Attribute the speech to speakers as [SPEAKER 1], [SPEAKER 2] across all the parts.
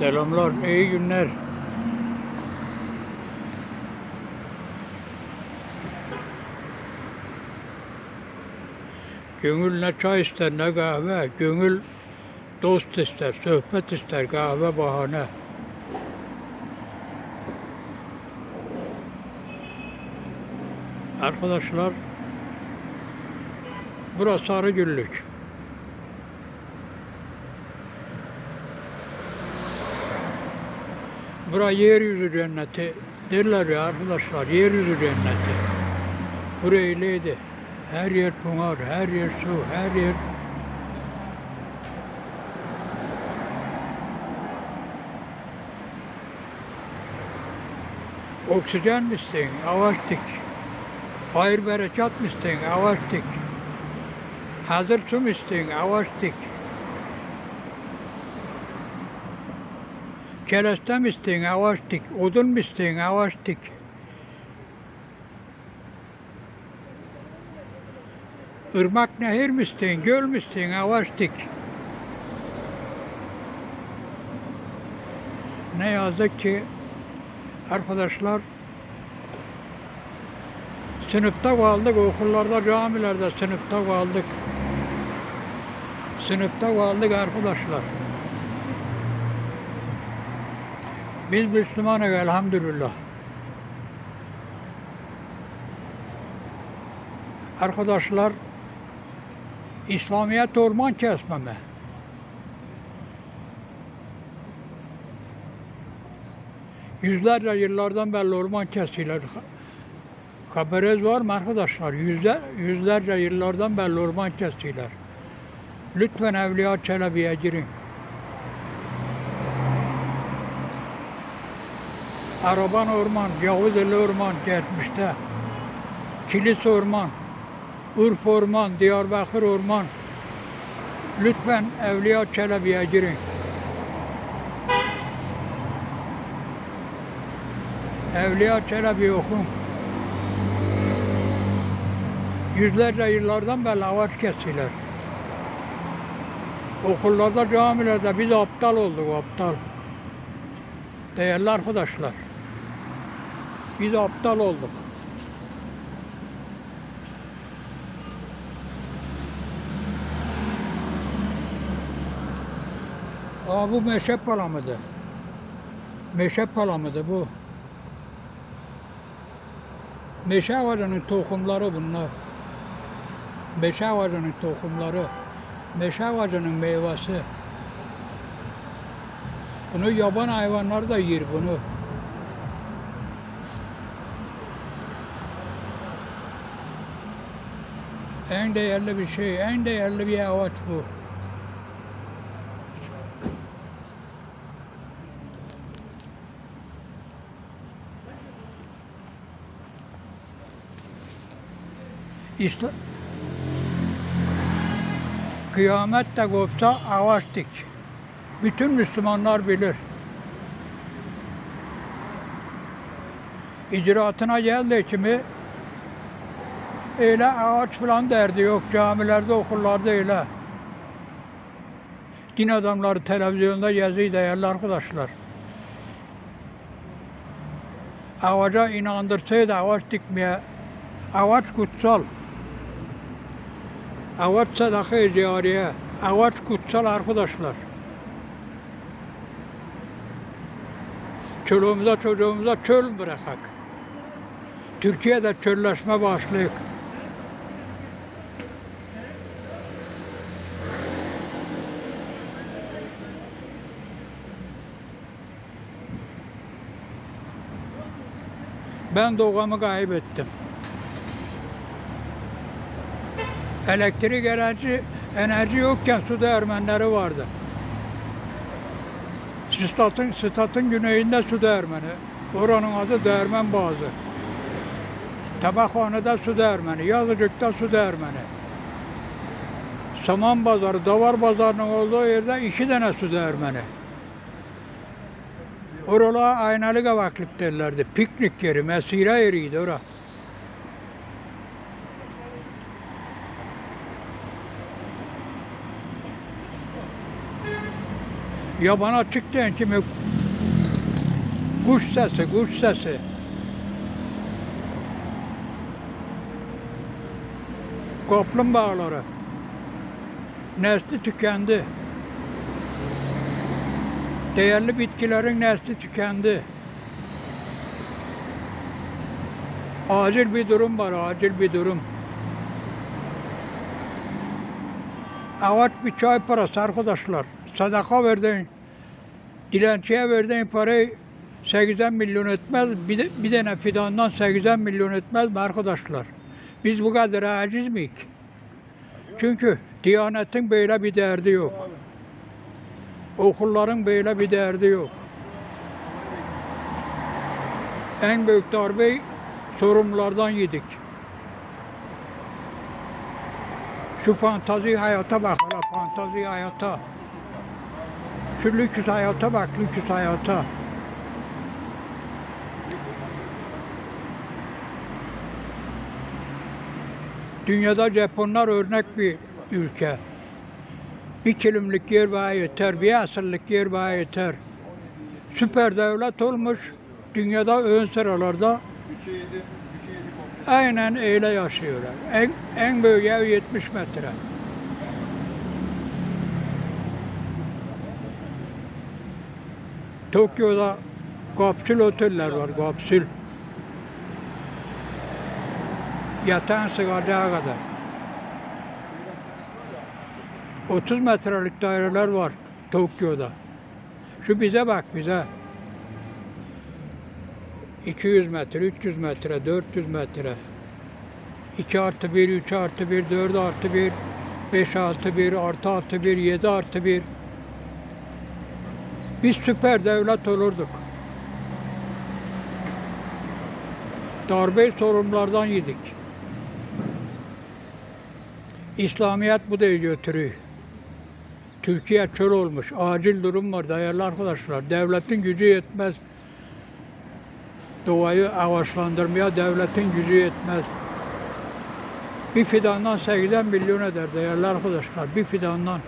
[SPEAKER 1] Selamlar, iyi günler. Gönül ne çay ister ne kahve, gönül dost ister, sohbet ister, kahve bahane. Arkadaşlar, burası Sarıgüllük. Bura yeryüzü cenneti derler ya arkadaşlar, yeryüzü cenneti. Buraya öyleydi. Her yer pınar, her yer su, her yer Oksijen mi isteyin? Avaçtık. Hayır berekat mı isteyin? Avaçtık. Hazır su mu isteyin? Avaçtık. Kereste mi isteyin? Avaçtık. Odun mu isteyin? Avaçtık. Irmak nehir mi isteyin? Göl mü isteyin? Avaçtık. Ne yazık ki arkadaşlar sınıfta kaldık, okullarda, camilerde sınıfta kaldık. Sınıfta kaldık arkadaşlar. Biz Müslümanız elhamdülillah. Arkadaşlar İslamiyet orman kesmeme. Yüzlerce yıllardan beri orman kesilir. Haberiniz var mı arkadaşlar? Yüzler, yüzlerce yıllardan beri orman kesilir. Lütfen Evliya Çelebi'ye girin. Araban orman, Yavuzeli orman geçmişte. Kilis orman, Urf orman, Diyarbakır orman. Lütfen Evliya Çelebi'ye girin. Evliya Çelebi okun. Yüzlerce yıllardan beri ağaç kesilir. Okullarda, camilerde biz aptal olduk, aptal. Değerli arkadaşlar. Biz aptal olduk. Aa, bu meşe palamıdı. Meşe palamıdı bu. Meşe ağacının tohumları bunlar. Meşe ağacının tohumları. Meşe ağacının meyvesi. Bunu yaban hayvanlar da yer bunu. En değerli bir şey, en değerli bir ağaç bu. İslam Kıyamet de kopsa ağaç dik. Bütün Müslümanlar bilir. İcraatına geldi kimi öyle ağaç falan derdi yok camilerde okullarda öyle. Din adamları televizyonda yazıyor değerli arkadaşlar. Ağaca inandırsaydı ağaç dikmeye ağaç kutsal. Ağaç sadaka cariye. Ağaç kutsal arkadaşlar. Çoluğumuza çocuğumuza çöl bırakak. Türkiye'de çölleşme başlayık. Ben doğamı kaybettim. Elektrik enerji, enerji yokken su değirmenleri vardı. Statın, statın güneyinde su değirmeni. Oranın adı değirmen bazı. Tabakhanede su değirmeni, Yazıcık'ta su değirmeni. Saman pazarı, davar pazarının olduğu yerde iki tane su değirmeni. Oralara aynalı kavaklık derlerdi. Piknik yeri, mesire yeriydi ora. Yabana çıktığın kimi kuş sesi, kuş sesi. Kaplumbağaları. Nesli tükendi. Değerli bitkilerin nesli tükendi. Acil bir durum var, acil bir durum. Ağaç bir çay parası arkadaşlar. Sadaka verdiğin, dilenciye verdiğin parayı 80 milyon etmez. Bir, de, bir tane fidandan 80 milyon etmez mi arkadaşlar? Biz bu kadar aciz miyiz? Çünkü Diyanetin böyle bir derdi yok. Okulların böyle bir derdi yok. En büyük darbeyi sorumlulardan yedik. Şu fantazi hayata bak hele fantazi hayata. Şu lüks hayata bak lüks hayata. Dünyada Japonlar örnek bir ülke. Bir kilimlik yer bana yeter, bir asırlık yer bana yeter. Süper devlet olmuş, dünyada ön sıralarda
[SPEAKER 2] Bütçe 7, bütçe 7 komple.
[SPEAKER 1] aynen öyle yaşıyorlar. En, en büyük ev 70 metre. Tokyo'da kapsül oteller var, kapsül. Yatağın sığacağı kadar.
[SPEAKER 2] Şehir hastanesi var ya.
[SPEAKER 1] 30 metrelik daireler var Tokyo'da. Şu bize bak bize. 200 metre, 300 metre, 400 metre. 2 artı 1, 3 artı 1, 4 artı 1, 5 artı 1, artı artı 1, 7 artı 1. Biz süper devlet olurduk. Darbe sorunlardan yedik. İslamiyet bu da götürüyor. Türkiye çöl olmuş. Acil durum var değerli arkadaşlar. Devletin gücü yetmez. Doğayı ağaçlandırmaya devletin gücü yetmez. Bir fidandan 80 milyon eder değerli arkadaşlar. Bir fidandan.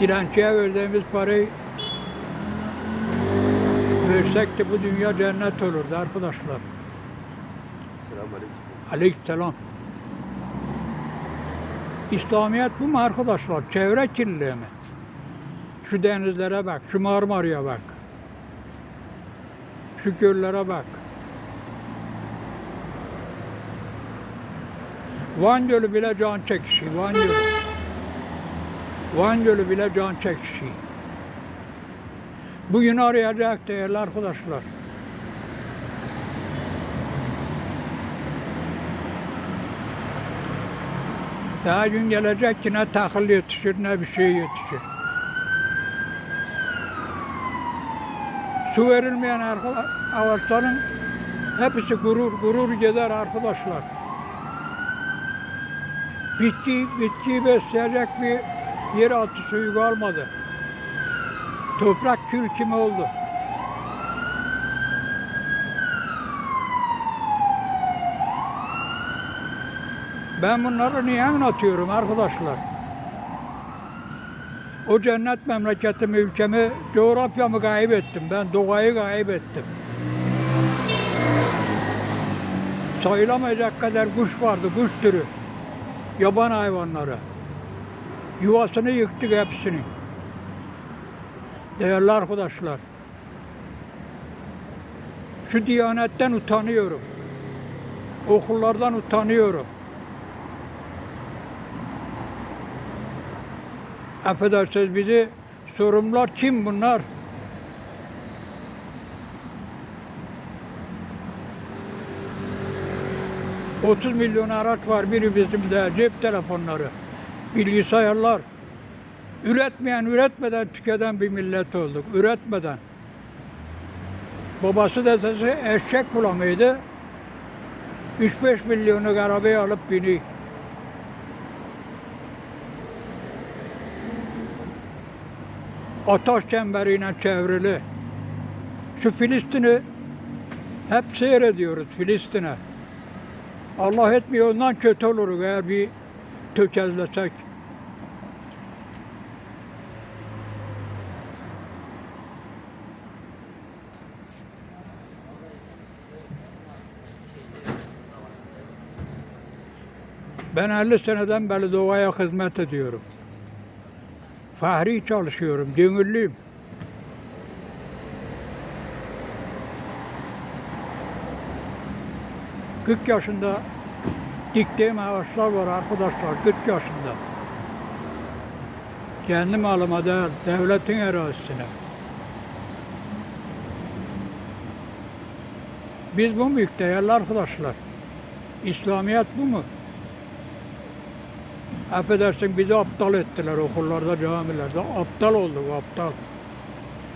[SPEAKER 1] Dilenciye verdiğimiz parayı versek de bu dünya cennet olurdu arkadaşlar.
[SPEAKER 2] Selamünaleyküm.
[SPEAKER 1] Aleykümselam. İslamiyet bu mu arkadaşlar? Çevre kirliliği mi? Şu denizlere bak, şu Marmara'ya bak. Şu göllere bak. Van Gölü bile can çekişi, Van Gölü. Van Gölü bile can çekişi. Bugün arayacak değerli arkadaşlar. Daha gün gelecek ki ne tahıl yetişir ne bir şey yetişir. Su verilmeyen ağaçların hepsi gurur, gurur gider arkadaşlar. Bitki, bitkiyi besleyecek bir yer altı suyu kalmadı. Toprak kül kimi oldu. Ben bunları niye anlatıyorum arkadaşlar? O cennet memleketimi, ülkemi, coğrafyamı kaybettim. Ben doğayı kaybettim. Sayılamayacak kadar kuş vardı, kuş türü. Yaban hayvanları. Yuvasını yıktık hepsini. Değerli arkadaşlar. Şu diyanetten utanıyorum. Okullardan utanıyorum. Affedersiniz bizi sorumlular kim bunlar? ...30 milyon araç var biri bizim de cep telefonları, bilgisayarlar. Üretmeyen, üretmeden tüketen bir millet olduk. Üretmeden. Babası dedesi eşek bulamaydı. 3-5 milyonu arabaya alıp biniyor. ateş çemberiyle çevrili. Şu Filistin'i hep seyrediyoruz Filistin'e. Allah etmiyor ondan kötü oluruz eğer bir tökezlesek. Ben 50 seneden beri doğaya hizmet ediyorum. Fahri çalışıyorum, gönüllüyüm. Kırk yaşında diktiğim ağaçlar var arkadaşlar, 40 yaşında. Kendi malıma değil, devletin arazisine. Biz bu muyuz değerli arkadaşlar? İslamiyet bu mu? Affedersin bizi aptal ettiler okullarda, camilerde. Aptal olduk, aptal.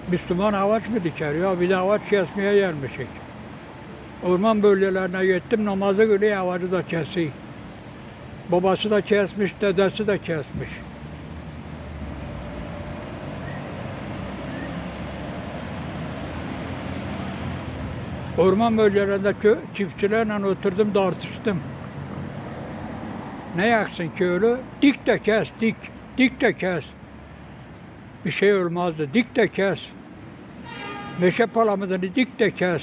[SPEAKER 1] Müslüman ağaç mı diker ya? Bir de ağaç kesmeye gelmişik. Orman bölgelerine gittim, namazı kılıyor, ağacı da kesiyor. Babası da kesmiş, dedesi de kesmiş. Orman bölgelerinde çiftçilerle oturdum tartıştım. Ne yaksın köylü? Dik de kes, dik. Dik de kes. Bir şey olmazdı. Dik de kes. Meşe palamını dik de kes.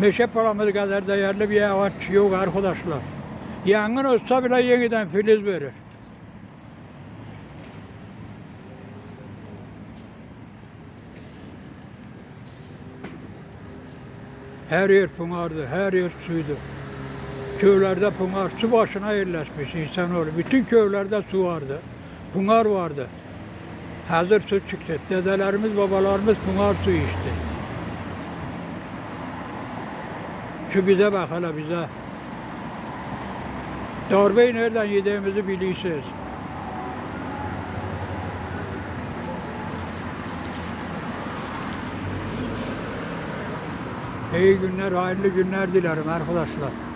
[SPEAKER 1] Meşe palamı kadar değerli bir ağaç yok arkadaşlar. Yangın olsa bile yeniden filiz verir. Her yer pınardı, her yer suydu. Köylerde pınar, su başına yerleşmiş insanoğlu. Bütün köylerde su vardı. Pınar vardı. Hazır su çıktı. Dedelerimiz, babalarımız pınar suyu içti. Şu bize bak hele bize. Darbeyi nereden yediğimizi biliyorsunuz. İyi günler, hayırlı günler dilerim arkadaşlar.